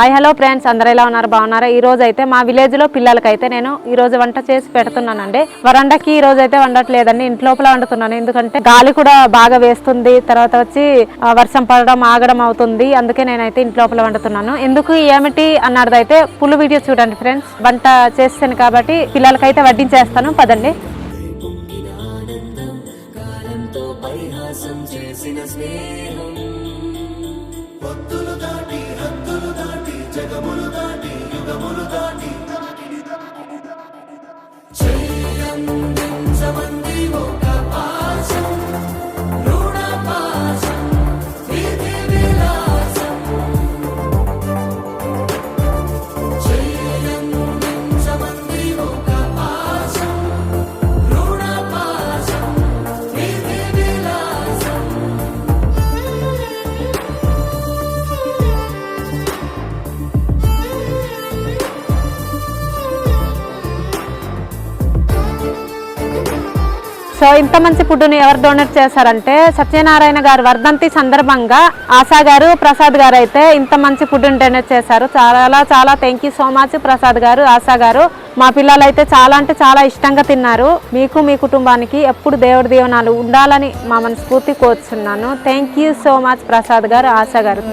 Hi hello friends అందరు ఎలా ఉన్నారు? బాగున్నారా? ఈ రోజు అయితే మా విలేజ్లో పిల్లలకైతే నేను ఈ రోజు వంట చేసి పెడుతున్నానండి. వరండాకి ఈ రోజు అయితే వండట్లేదండి. ఇంటి లోపల వండుతున్నాను. ఎందుకంటే గాలి కూడా బాగా వేస్తుంది. తర్వాత వచ్చి వర్షం పడడం ఆగడం అవుతుంది. అందుకే నేనైతే ఇంటి లోపల వండుతున్నాను. ఎందుకు ఏమిటి అన్నది అయితే ఫుల్ వీడియో చూడండి ఫ్రెండ్స్ వంట చేస్తాను కాబట్టి పిల్లలకైతే వడ్డించేస్తాను. పదండి. యుగములు దాటి యుగములు దాటి. సో ఇంత మంచి ఫుడ్ని ఎవరు డొనేట్ చేశారంటే సత్యనారాయణ గారు వర్ధంతి సందర్భంగా ఆశా గారు ప్రసాద్ గారు అయితే ఇంత మంచి ఫుడ్ని డొనేట్ చేశారు. చాలా చాలా thank you so much Prasad garu Asha garu. మా పిల్లలు అయితే చాలా అంటే చాలా ఇష్టంగా తిన్నారు. మీకు మీ కుటుంబానికి ఎప్పుడు దేవుడి దీవనాలు ఉండాలని మా మనస్ఫూర్తి కోరుచున్నాను. Thank you so much Prasad garu Asha garu.